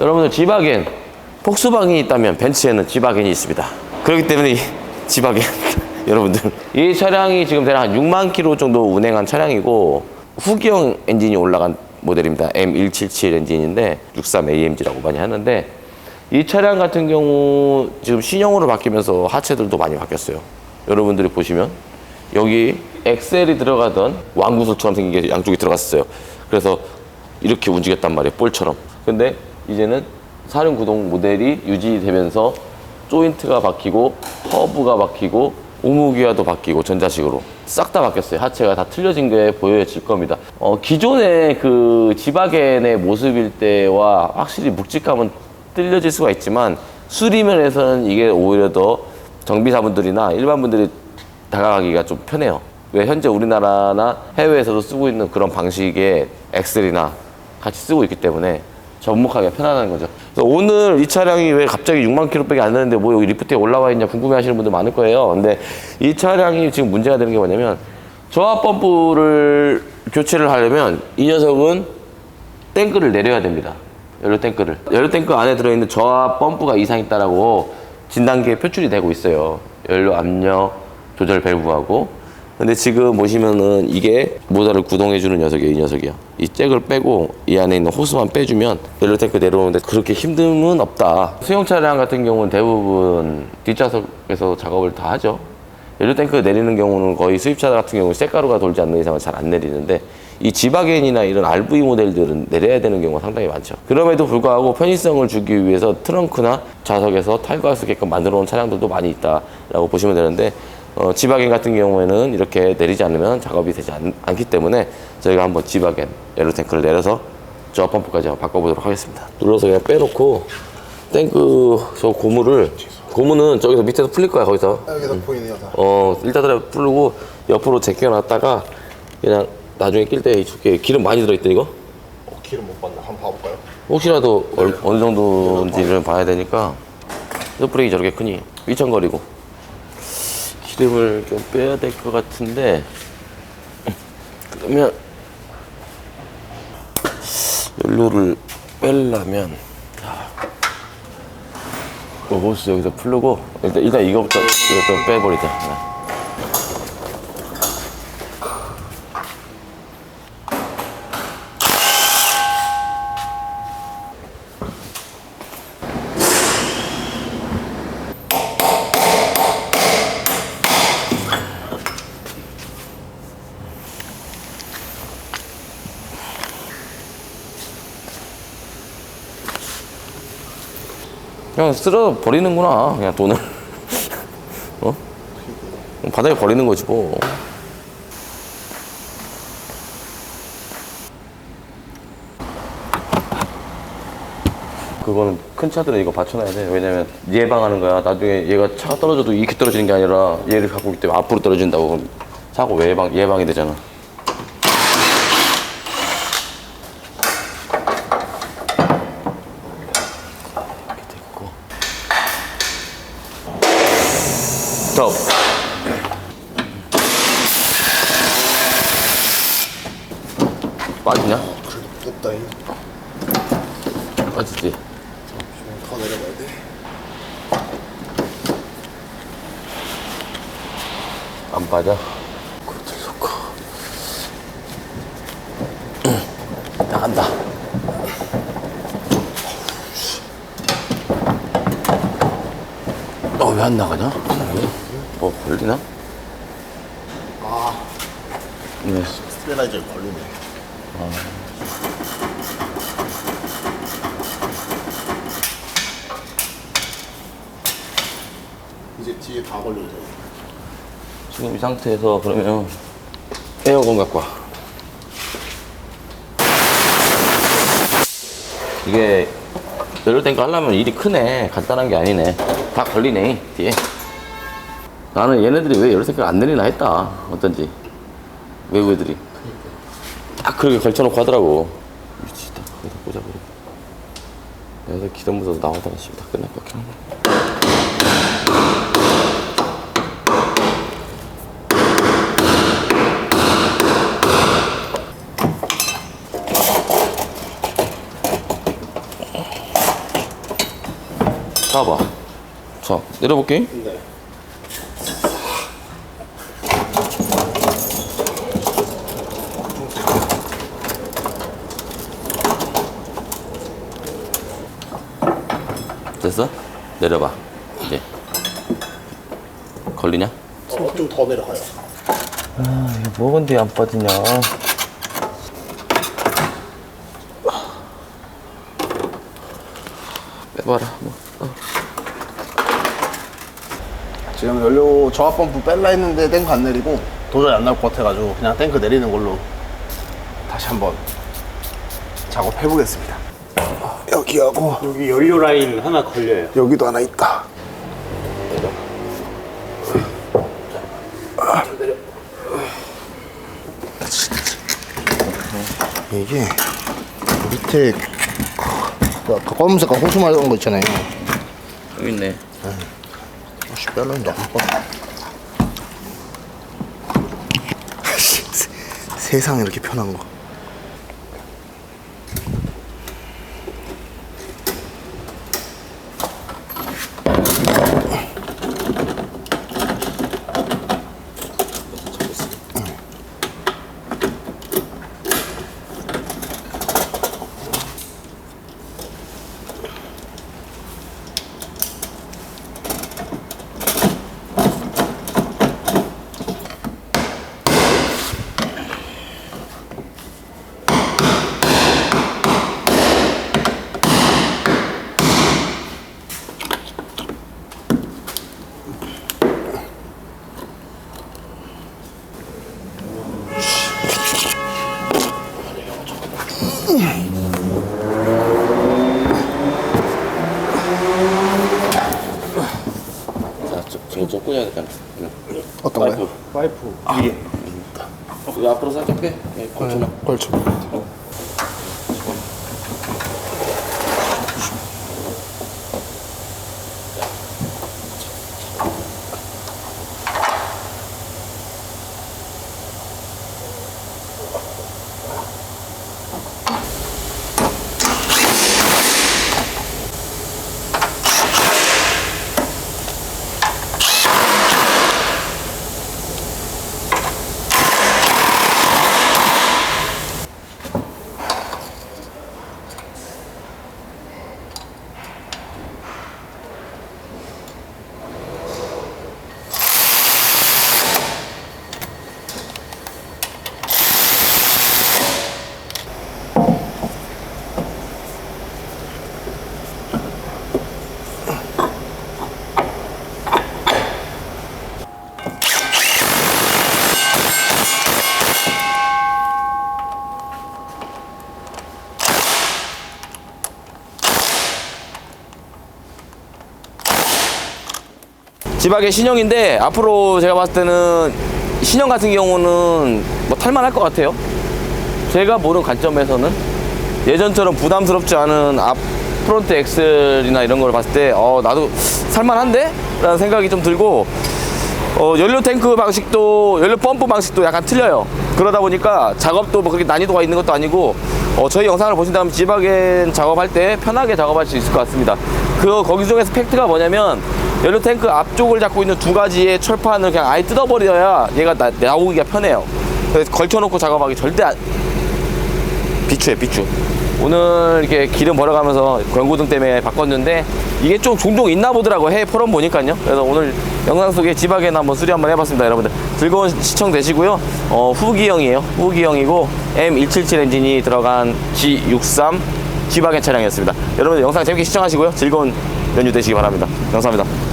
여러분들 지바겐 폭스바겐이 있다면 벤츠에는 지바겐이 있습니다. 그렇기 때문에 이 지바겐 여러분들 이 차량이 지금 대략 한 6만 킬로 정도 운행한 차량이고 후기형 엔진이 올라간 모델입니다. M177 엔진인데 63AMG라고 많이 하는데 이 차량 같은 경우 지금 신형으로 바뀌면서 하체들도 많이 바뀌었어요. 여러분들이 보시면 여기 엑셀이 들어가던 왕구슬처럼 생긴 게 양쪽이 들어갔어요. 그래서 이렇게 움직였단 말이에요. 볼처럼. 근데 이제는 사륜 구동 모델이 유지되면서 조인트가 바뀌고 허브가 바뀌고 우무기와도 바뀌고 전자식으로 싹 다 바뀌었어요. 하체가 다 틀려진 게 보여질 겁니다. 어, 기존의 그 지바겐의 모습일 때와 확실히 묵직함은 틀려질 수가 있지만 수리면에서는 이게 오히려 더 정비사분들이나 일반 분들이 다가가기가 좀 편해요. 왜 현재 우리나라나 해외에서도 쓰고 있는 그런 방식의 엑셀이나 같이 쓰고 있기 때문에 접목하기가 편하다는 거죠. 그래서 오늘 이 차량이 왜 갑자기 6만 킬로밖에 안 되는데 뭐 여기 리프트에 올라와 있냐 궁금해 하시는 분들 많을 거예요. 근데 이 차량이 지금 문제가 되는 게 뭐냐면 저압 펌프를 교체를 하려면 이 녀석은 탱크를 내려야 됩니다. 연료 탱크를. 연료 탱크 안에 들어있는 저압 펌프가 이상 있다라고 진단기에 표출이 되고 있어요. 연료 압력 조절 밸브하고. 근데 지금 보시면은 이게 모터를 구동해주는 녀석이에요, 이 녀석이요. 이 잭을 빼고 이 안에 있는 호스만 빼주면 탱크 내려오는데 그렇게 힘듦은 없다. 수용 차량 같은 경우는 대부분 뒷좌석에서 작업을 다 하죠. 연료 탱크 내리는 경우는 거의 수입차 같은 경우는 쇳가루가 돌지 않는 이상은 잘 안 내리는데 이 지바겐이나 이런 RV 모델들은 내려야 되는 경우가 상당히 많죠. 그럼에도 불구하고 편의성을 주기 위해서 트렁크나 좌석에서 탈거할 수 있게끔 만들어 놓은 차량들도 많이 있다라고 보시면 되는데 어, 지바겐 같은 경우에는 이렇게 내리지 않으면 작업이 되지 않, 기 때문에 저희가 한번 지바겐 연료 탱크를 내려서 저 펌프까지 한번 바꿔보도록 하겠습니다. 눌러서 그냥 빼놓고 탱크 저 고무를 고무는 저기서 밑에서 풀릴 거야 거기서 아, 여기서 보이네요 다. 어 일단은 풀고 옆으로 제껴놨다가 그냥 나중에 낄 때 이쪽에 기름 많이 들어있던 이거 어, 기름 못 봤나? 한번 봐볼까요? 혹시라도 얼- 어느 정도인지를 봐야 되니까 스프레이 저렇게 크니 휘청거리고 기름을 좀 빼야 될 것 같은데 그러면 연료를 빼려면 로보스 여기서 풀고 일단, 일단 이거부터 이것도 빼버리자 그냥 쓸어 버리는구나 그냥 돈을. 어? 바닥에 버리는 거지 뭐. 그거는 큰 차들은 이거 받쳐놔야 돼. 왜냐면 예방하는 거야. 나중에 얘가 차가 떨어져도 이렇게 떨어지는 게 아니라 얘를 갖고 있기 때문에 앞으로 떨어진다고. 그럼 사고 예방, 예방이 되잖아 이렇게 됐고 스톱 빠지냐? 그래도 무겁다. 이. 빠지지 좀더 내려가야 돼. 안 빠져? 그것도 좋고 나간다 어 왜 안 나가냐? 뭐 걸리나? 아, 네. 스테라이저에 걸리네. 이제 뒤에 다 걸려져. 지금 이 상태에서 그러면 에어건 갖고 와 이게 연료 탱크 하려면 일이 크네 간단한 게 아니네 다 걸리네 뒤에 나는 얘네들이 왜 탱크를 안 내리나 했다. 어쩐지. 외국 애들이. 딱 그렇게 걸쳐놓고 하더라고. 미치다. 거기다 꽂아버리고. 여기서 기름 묻어서 나오다가 지금 다 끝날 것 같긴 한데. 가봐. 자, 내려볼게. 네. 됐어? 내려봐. 이제. 걸리냐? 어, 좀 더 내려가요. 이거 뭐가 근데 안 빠지냐. 빼봐라. 뭐. 지금 연료 저압 펌프 뺄라 했는데 탱크 안 내리고 도저히 안 나올 것 같아가지고 그냥 탱크 내리는 걸로 다시 한번 작업해 보겠습니다. 여기하고 여기 연료 라인 하나 걸려요. 여기도 하나 있다. 이게 밑에 그 아까 검은 색깔 호수 말한 거 있잖아요. 여기 있네. 아씨 뺄라인데 안 빠. 아씨, 세- 세상에 이렇게 편한 거. 자, 저, 저거 좀 꽂아야겠다. 어떤 거요? 파이프 위에. 이거 앞으로 살짝 빼. 네, 걸쳐놔. 걸쳐. 지박의 신형인데 앞으로 제가 봤을 때는 신형 같은 경우는 뭐 탈만할 것 같아요. 제가 보는 관점에서는 예전처럼 부담스럽지 않은 앞 프론트 엑셀이나 이런 걸 봤을 때 어, 나도 살만한데? 라는 생각이 좀 들고 어, 연료 탱크 방식도 연료 펌프 방식도 약간 틀려요. 그러다 보니까 작업도 뭐 그렇게 난이도가 있는 것도 아니고 어, 저희 영상을 보신다면 지박엔 작업할 때 편하게 작업할 수 있을 것 같습니다. 그 거기 중에서 팩트가 뭐냐면 연료 탱크 앞쪽을 잡고 있는 두 가지의 철판을 그냥 아예 뜯어버려야 얘가 나, 나오기가 편해요. 그래서 걸쳐놓고 작업하기 절대 안, 비추에 비추. 오늘 이렇게 기름 벌어가면서 경고등 때문에 바꿨는데 이게 좀 종종 있나 보더라고 해외 포럼 보니까요. 그래서 오늘 영상 속에 지박에는 한번 수리 한번 해봤습니다, 여러분들. 즐거운 시청 되시고요. 어, 후기형이에요. 후기형이고 M177 엔진이 들어간 G63 지박엔 차량이었습니다. 여러분들 영상 재밌게 시청하시고요. 즐거운 연휴 되시기 바랍니다. 감사합니다.